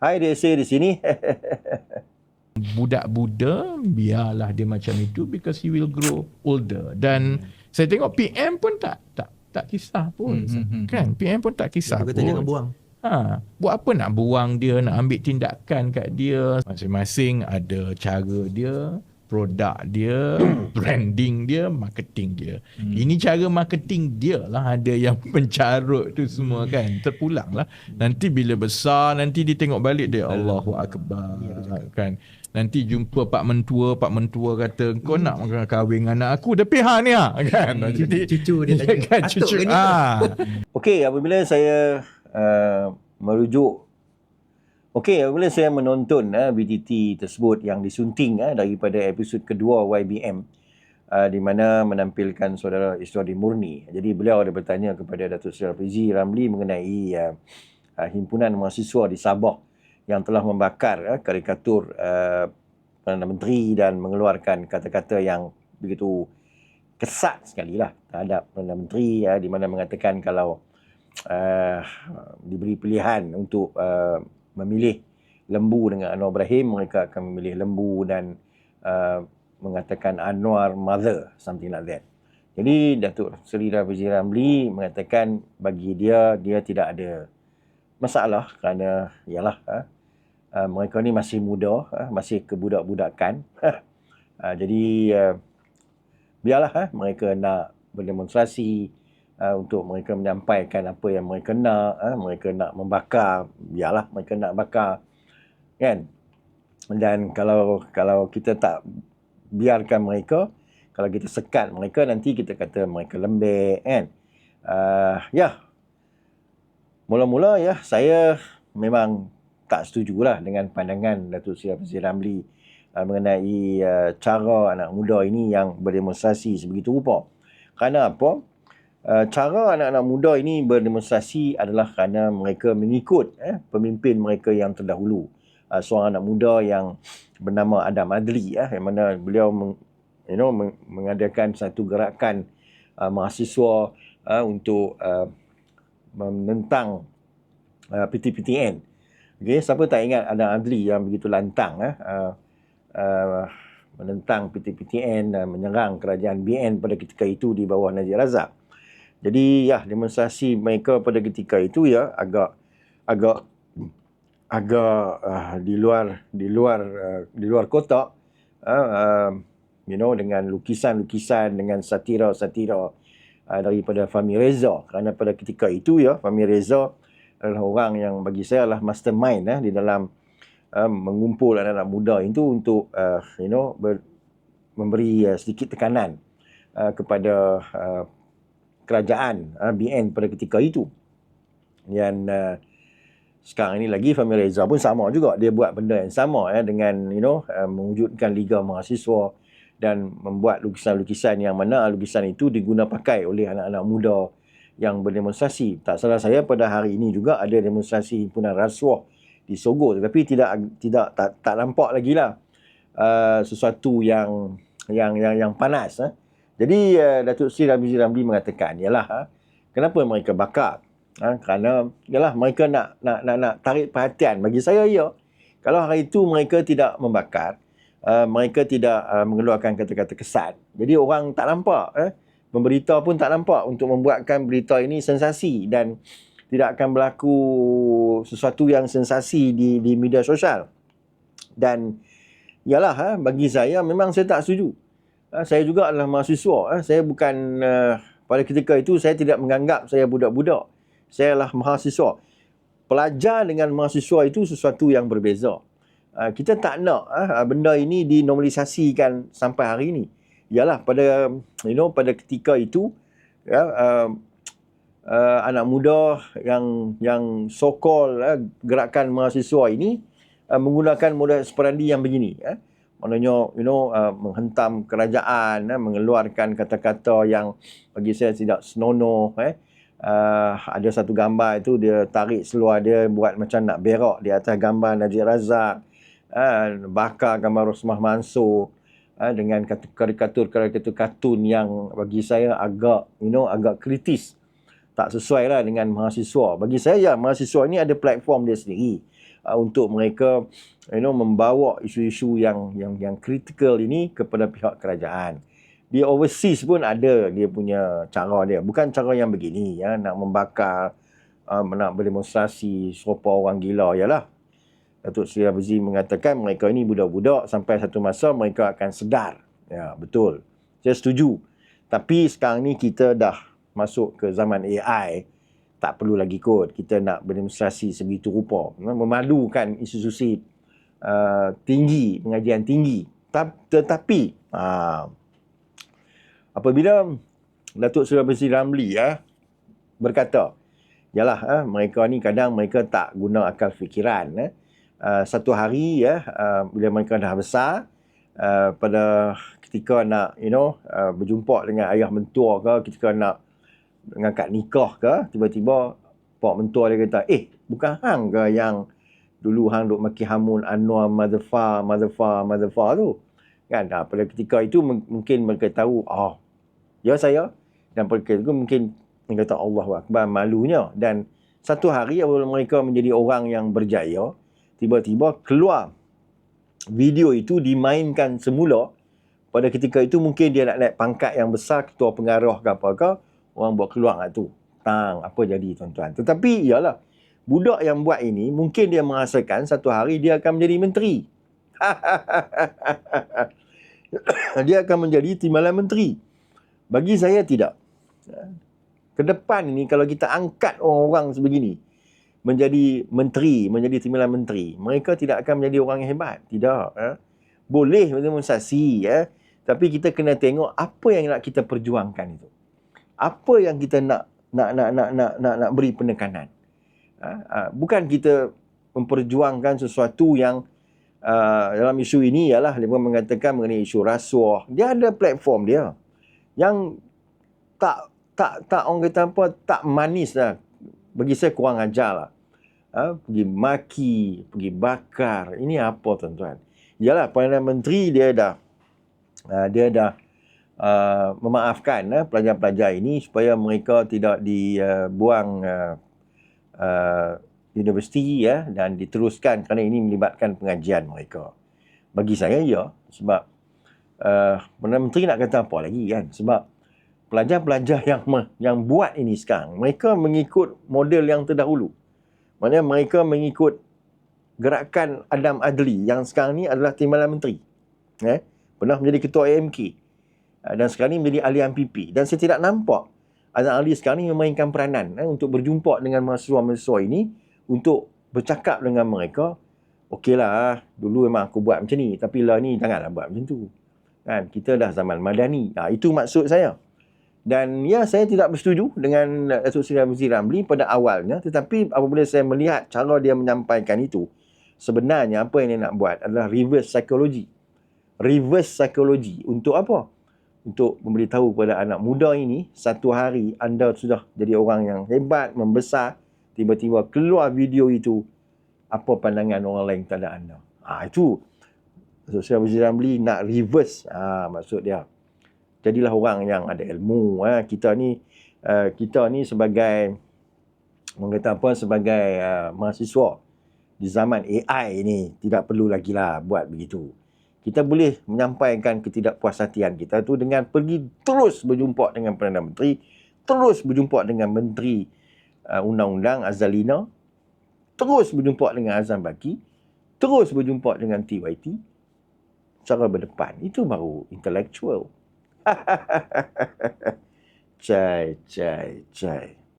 Hai dia say di sini. budak Buddha biarlah dia macam itu because he will grow older dan hmm. saya tengok PM pun tak tak tak kisah pun hmm, hmm, hmm. kan PM pun tak kisah dia kata jangan buang ha buat apa nak buang dia nak ambil tindakan kat dia masing-masing ada cara dia produk dia, branding dia, marketing dia. Hmm. Ini cara marketing dia lah ada yang mencarut tu semua hmm. kan. Terpulang lah. Nanti bila besar, nanti dia tengok balik dia, Allahu Akbar. Ya, kan. Nanti jumpa Pak Mentua, Pak Mentua kata, kau hmm. nak kahwin dengan anak aku, tapi ha ni ha. Kan? Hmm. Jadi, cucu dia tanya, kan, cucu. Ha. Okey, apabila saya uh, merujuk Okey, apabila saya menonton uh, eh, BTT tersebut yang disunting uh, daripada episod kedua YBM uh, di mana menampilkan saudara Iswadi Murni. Jadi beliau ada bertanya kepada Datuk Seri Fizi Ramli mengenai uh, uh, himpunan mahasiswa di Sabah yang telah membakar uh, karikatur uh, Perdana Menteri dan mengeluarkan kata-kata yang begitu kesat sekali lah terhadap Perdana Menteri uh, di mana mengatakan kalau uh, diberi pilihan untuk uh, memilih lembu dengan Anwar Ibrahim mereka akan memilih lembu dan uh, mengatakan Anwar mother something like that. Jadi Datuk Seri Rafizi Ramli mengatakan bagi dia dia tidak ada masalah kerana ialah uh, uh, mereka ni masih muda uh, masih kebudak-budakan uh, jadi uh, biarlah uh, mereka nak berdemonstrasi uh, untuk mereka menyampaikan apa yang mereka nak uh, mereka nak membakar biarlah mereka nak bakar kan dan kalau kalau kita tak biarkan mereka kalau kita sekat mereka nanti kita kata mereka lembek kan uh, ya mula-mula ya saya memang tak setujulah dengan pandangan Datuk Seri Abdul Ramli uh, mengenai uh, cara anak muda ini yang berdemonstrasi sebegitu rupa. Kerana apa? Uh, cara anak-anak muda ini berdemonstrasi adalah kerana mereka mengikut eh, pemimpin mereka yang terdahulu. Uh, seorang anak muda yang bernama Adam Adli, eh, yang mana beliau meng, you know, meng, mengadakan satu gerakan uh, mahasiswa uh, untuk uh, menentang uh, PTPTN. Okay, siapa tak ingat Adam Adli yang begitu lantang eh, uh, uh, menentang PTPTN dan menyerang kerajaan BN pada ketika itu di bawah Najib Razak. Jadi ya demonstrasi mereka pada ketika itu ya agak agak agak uh, di luar di luar uh, di luar kotak uh, uh, you know dengan lukisan-lukisan dengan satira-satira uh, daripada Fahmi Reza. Kerana pada ketika itu ya Fahmi Reza adalah orang yang bagi saya adalah mastermind uh, di dalam uh, mengumpul anak-anak muda itu untuk uh, you know ber, memberi uh, sedikit tekanan uh, kepada uh, kerajaan uh, ah, BN pada ketika itu. Dan uh, sekarang ini lagi Fahmi Reza pun sama juga. Dia buat benda yang sama ya, dengan you know uh, mewujudkan Liga Mahasiswa dan membuat lukisan-lukisan yang mana lukisan itu diguna pakai oleh anak-anak muda yang berdemonstrasi. Tak salah saya pada hari ini juga ada demonstrasi himpunan rasuah di Sogo tetapi tidak tidak tak, tak nampak lagi lah uh, sesuatu yang yang yang yang panas eh. Jadi uh, Datuk Sri Ramzi Ramli mengatakan ialah ha, kenapa mereka bakar? Ha, kerana ialah mereka nak, nak nak nak tarik perhatian bagi saya ya. Kalau hari itu mereka tidak membakar, uh, mereka tidak uh, mengeluarkan kata-kata kesat. Jadi orang tak nampak eh pemberita pun tak nampak untuk membuatkan berita ini sensasi dan tidak akan berlaku sesuatu yang sensasi di di media sosial. Dan ialah ha, bagi saya memang saya tak setuju. Ah, saya juga adalah mahasiswa. Ah, saya bukan uh, pada ketika itu saya tidak menganggap saya budak-budak. Saya adalah mahasiswa. Pelajar dengan mahasiswa itu sesuatu yang berbeza. Kita tak nak benda ini dinormalisasikan sampai hari ini. Yalah pada you know pada ketika itu ya uh, uh, anak muda yang yang sokol uh, gerakan mahasiswa ini uh, menggunakan modal seperandi yang begini uh, maknanya you know uh, menghentam kerajaan eh, mengeluarkan kata-kata yang bagi saya tidak senonoh eh. Uh, ada satu gambar itu dia tarik seluar dia buat macam nak berak di atas gambar Najib Razak uh, bakar gambar Rosmah Mansur uh, dengan karikatur-karikatur kartun yang bagi saya agak you know agak kritis. Tak sesuai lah dengan mahasiswa. Bagi saya ya mahasiswa ini ada platform dia sendiri uh, untuk mereka you know membawa isu-isu yang yang yang kritikal ini kepada pihak kerajaan. Di overseas pun ada dia punya cara dia. Bukan cara yang begini ya nak membakar uh, nak berdemonstrasi serupa orang gila yalah. Datuk Seri Abizi mengatakan mereka ini budak-budak sampai satu masa mereka akan sedar. Ya, betul. Saya setuju. Tapi sekarang ni kita dah masuk ke zaman AI. Tak perlu lagi kot kita nak berdemonstrasi sebegitu rupa. Memalukan institusi uh, tinggi, pengajian tinggi. Tetapi, uh, apabila Datuk Seri Abizi Ramli ya, berkata, Yalah, uh, mereka ni kadang mereka tak guna akal fikiran. Eh uh, satu hari ya uh, bila mereka dah besar uh, pada ketika nak you know uh, berjumpa dengan ayah mentua ke ketika nak mengangkat nikah ke tiba-tiba pak mentua dia kata eh bukan hang ke yang dulu hang duk maki hamun Anwar Motherfa Motherfa Motherfa tu? Kan? Nah, pada ketika itu mungkin mereka tahu oh ya saya. Dan pada ketika itu mungkin mereka kata Allah Akbar malunya. Dan satu hari apabila mereka menjadi orang yang berjaya tiba-tiba keluar video itu dimainkan semula. Pada ketika itu mungkin dia nak naik pangkat yang besar ketua pengarah ke apa ke orang buat keluar kat tu tang apa jadi tuan-tuan tetapi iyalah budak yang buat ini mungkin dia merasakan satu hari dia akan menjadi menteri dia akan menjadi timbalan menteri bagi saya tidak ke depan ini kalau kita angkat orang-orang sebegini menjadi menteri, menjadi timbalan menteri. Mereka tidak akan menjadi orang yang hebat. Tidak. Ya. Boleh demonstrasi. Ya. Tapi kita kena tengok apa yang nak kita perjuangkan itu. Apa yang kita nak nak nak nak nak nak, nak beri penekanan. Ha? Bukan kita memperjuangkan sesuatu yang uh, dalam isu ini ialah dia mengatakan mengenai isu rasuah. Dia ada platform dia yang tak tak tak orang kata apa tak manis lah bagi saya kurang ajar lah. Ha, pergi maki, pergi bakar. Ini apa tuan-tuan? Yalah, Perdana Menteri dia dah uh, dia dah uh, memaafkan uh, pelajar-pelajar ini supaya mereka tidak dibuang uh, uh, universiti ya dan diteruskan kerana ini melibatkan pengajian mereka. Bagi saya ya sebab uh, Perdana Menteri nak kata apa lagi kan? Sebab pelajar-pelajar yang yang buat ini sekarang mereka mengikut model yang terdahulu maknanya mereka mengikut gerakan Adam Adli yang sekarang ni adalah timbalan menteri eh pernah menjadi ketua AMK dan sekarang ni menjadi ahli MPP dan saya tidak nampak Adam Adli sekarang ni memainkan peranan eh, untuk berjumpa dengan mahasiswa-mahasiswa ini untuk bercakap dengan mereka. Okeylah dulu memang aku buat macam ni tapi lah ni janganlah buat macam tu. Kan kita dah zaman madani ha, itu maksud saya. Dan ya saya tidak bersetuju dengan Datuk Seri Ramzi Ramli pada awalnya tetapi apabila saya melihat cara dia menyampaikan itu sebenarnya apa yang dia nak buat adalah reverse psychology. Reverse psychology. Untuk apa? Untuk memberitahu kepada anak muda ini satu hari anda sudah jadi orang yang hebat, membesar, tiba-tiba keluar video itu apa pandangan orang lain terhadap anda. Ha, itu Datuk Seri Ramzi Ramli nak reverse ah ha, maksud dia jadilah orang yang ada ilmu eh. kita ni uh, kita ni sebagai kata apa sebagai uh, mahasiswa di zaman AI ni tidak perlu lagi lah buat begitu kita boleh menyampaikan ketidakpuas hatian kita tu dengan pergi terus berjumpa dengan Perdana Menteri, terus berjumpa dengan Menteri uh, Undang-Undang Azalina, terus berjumpa dengan Azam Baki, terus berjumpa dengan TYT cara berdepan. Itu baru intellectual. Cai, cai, cai.